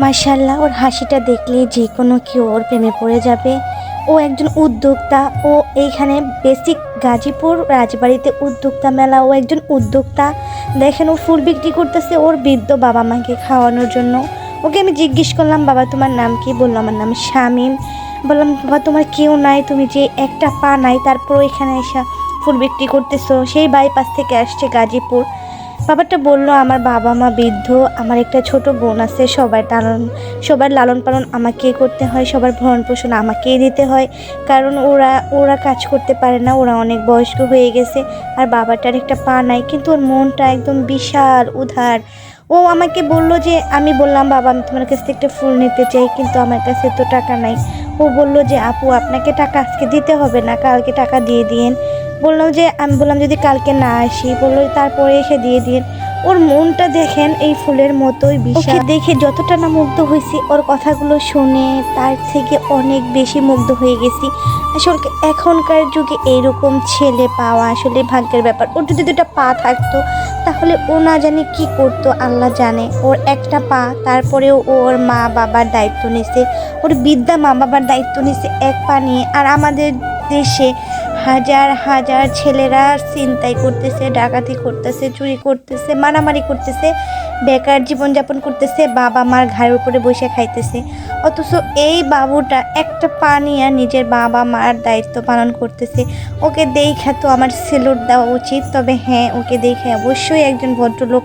মার্শাল্লাহ ওর হাসিটা দেখলে যে কোনো কেউ ওর প্রেমে পড়ে যাবে। ও একজন উদ্যোক্তা, ও এইখানে বেসিক গাজীপুর রাজবাড়িতে উদ্যোক্তা মেলা, ও একজন উদ্যোক্তা। দেখেন, ও ফুল বিক্রি করতেছে ওর বৃদ্ধ বাবা মাকে খাওয়ানোর জন্য। ওকে আমি জিজ্ঞেস করলাম, বাবা, তোমার নাম কি? বলল, আমার নাম শামিম। বললাম, বাবা, তোমার কেউ নাই, তুমি যে একটা পা নাই তারপর এখানে এসে ফুল বিক্রি করতেছো। সেই বাইপাস থেকে আসছে গাজীপুর। বাবাটা বলল, আমার বাবা মা বৃদ্ধ, আমার একটা ছোট বোন আছে, সবার লালন সবার লালন পালন আমাকেই করতে হয়, সবার ভরণ পোষণ আমাকেই দিতে হয়। কারণ ওরা ওরা কাজ করতে পারে না, ওরা অনেক বয়স্ক হয়ে গেছে, আর বাবাটার একটা পা নাই, কিন্তু ওর মনটা একদম বিশাল উধার ও আমাকে বলল যে, আমি বললাম, বাবা, আমি তোমার কাছ থেকে একটা ফুল নিতে চাই, কিন্তু আমার কাছে তো টাকা নাই। ও বলল যে, আপু, আপনাকে টাকা আজকে দিতে হবে না, কালকে টাকা দিয়ে দিন বললাম যে, আমি বললাম যদি কালকে না আসি, বলল তারপরে এসে দিয়ে দিন ওর মনটা দেখেন এই ফুলের মতোই বিশাল। দেখে যতটা না মুগ্ধ হয়েছি ওর কথাগুলো শুনে তার থেকে অনেক বেশি মুগ্ধ হয়ে গেছি। আসলে এখনকার যুগে এইরকম ছেলে পাওয়া আসলে ভাগ্যের ব্যাপার। ওর যদি দুটা পা থাকতো তাহলে ও না জানে কি করতো আল্লাহ জানে। ওর একটা পা তারপরেও ওর মা বাবার দায়িত্ব নিছে। ওর বিদ্যা মা বাবার দায়িত্ব নিছে এক পা নিয়ে। আর আমাদের দেশে হাজার হাজার ছেলেরা চিন্তাই করতেছে, ডাকাতি করতেছে, চুরি করতেছে, মারামারি করতেছে, বেকার জীবনযাপন করতেছে, বাবা মার ঘাড়ের উপরে বসে খাইতেছে। অথচ এই বাবুটা একটা পা নিয়ে নিজের বাবা মার দায়িত্ব পালন করতেছে। ওকে দেখা তো আমার সেলুট দেওয়া উচিত, তবে হ্যাঁ ওকে দেখে অবশ্যই একজন ভদ্রলোক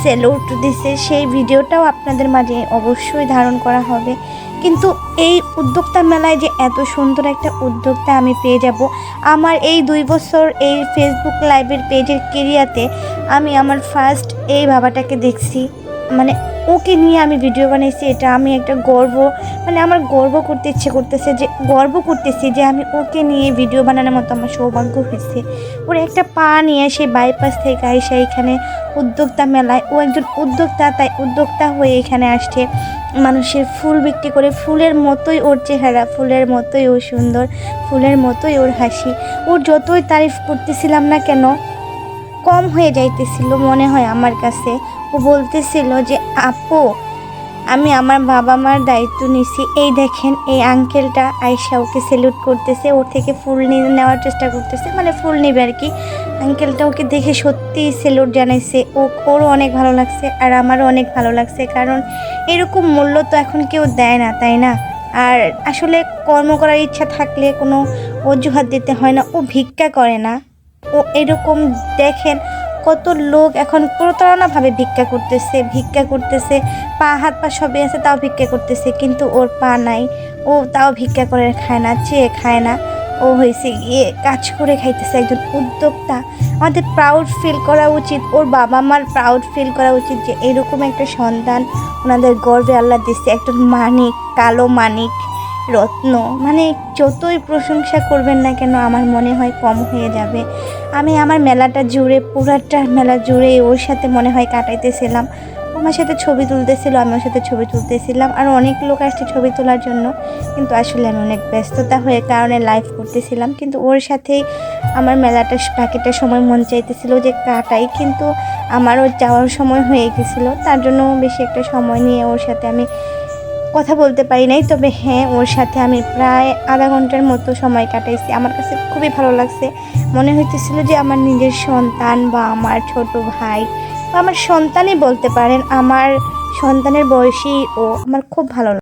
সেলুট দিছে, সেই ভিডিওটাও আপনাদের মাঝে অবশ্যই ধারণ করা হবে। কিন্তু এই উদ্যোক্তা মেলায় যে এত সুন্দর একটা উদ্যোক্তা আমি পেয়ে যাব, আমার এই দুই বছর এই ফেসবুক লাইভের পেজের কেরিয়াতে আমি আমার ফার্স্ট এই বাবাটাকে দেখছি। মানে ওকে নিয়ে আমি ভিডিও বানিয়েছি এটা আমি একটা গর্ব মানে আমার গর্ব করতে ইচ্ছে করতেছে যে, গর্ব করতেছি যে আমি ওকে নিয়ে ভিডিও বানানোর মতো আমার সৌভাগ্য হয়েছে। ওর একটা পা নিয়ে সে বাইপাস থেকে আইসা এখানে উদ্যোক্তা মেলায়, ও একজন উদ্যোক্তা, তাই উদ্যোক্তা হয়ে এখানে আসছে। মানুষের ফুল বিক্রি করে, ফুলের মতোই ওর চেহারা, ফুলের মতোই ও সুন্দর, ফুলের মতোই ওর হাসি। ওর যতই তারিফ করতেছিলাম না কেন কম হয়ে যাইতেছিল মনে হয় আমার কাছে। ও বলতেছিল যে, আপু, আমি আমার বাবা মার দায়িত্ব নিছি। এই দেখেন, এই আঙ্কেলটা আয়সা ওকে সেলুট করতেছে। ওর থেকে ফুল নেওয়ার চেষ্টা করতেছে। মানে ফুল নেবে আর কি আঙ্কেলটা ওকে দেখে সত্যি সেলুট জানাইছে। ও, ওরও অনেক ভালো লাগছে আর আমারও অনেক ভালো লাগছে। কারণ এরকম মূল্য তো এখন কেউ দেয় না, তাই না? আর আসলে কর্ম করার ইচ্ছা থাকলে কোনো অজুহাত দিতে হয় না। ও ভিক্ষা করে না। ও এরকম দেখেন কত লোক এখন প্রতারণাভাবে ভিক্ষা করতেছে ভিক্ষা করতেছে, পা, হাত, পা সবই আছে, তাও ভিক্ষা করতেছে, কিন্তু ওর পা নাই। ও তাও ভিক্ষা করে খায় না, চেয়ে খায় না। ও হয়েছে গিয়ে কাজ করে খাইতেছে একজন উদ্যোক্তা। আমাদের প্রাউড ফিল করা উচিত, ওর বাবা মার প্রাউড ফিল করা উচিত যে এরকম একটা সন্তান ওনাদের গর্বে আল্লাহ দিচ্ছে একজন মানিক, কালো মানিক, রত্ন। মানে যতই প্রশংসা করবেন না কেন, আমার মনে হয় কম হয়ে যাবে। আমি আমার মেলাটা জুড়ে, পুরাটা মেলা জুড়ে ওর সাথে মনে হয় কাটাইতেছিলাম। আমার সাথে ছবি তুলতেছিল, আমি ওর সাথে ছবি তুলতেছিলাম। আর অনেক লোক আসছে ছবি তোলার জন্য। কিন্তু আসলে আমি অনেক ব্যস্ততা হয়ে কারণে লাইভ করতেছিলাম। কিন্তু ওর সাথেই আমার মেলাটা বাকিটা সময় মন চাইতেছিল যে কাটাই। কিন্তু আমারও যাওয়ার সময় হয়ে গেছিল। তার জন্য বেশি একটা সময় নিয়ে ওর সাথে আমি কথা বলতে পারি নাই, তবে হ্যাঁ ওর সাথে আমি প্রায় আধা ঘণ্টার মতো সময় কাটাইছি। আমার কাছে খুবই ভালো লাগছে। মনে হইতেছিল যে আমার নিজের সন্তান বা আমার ছোট ভাই বা আমার সন্তানই বলতে পারেন, আমার সন্তানের বয়সী ও আমার খুব ভালো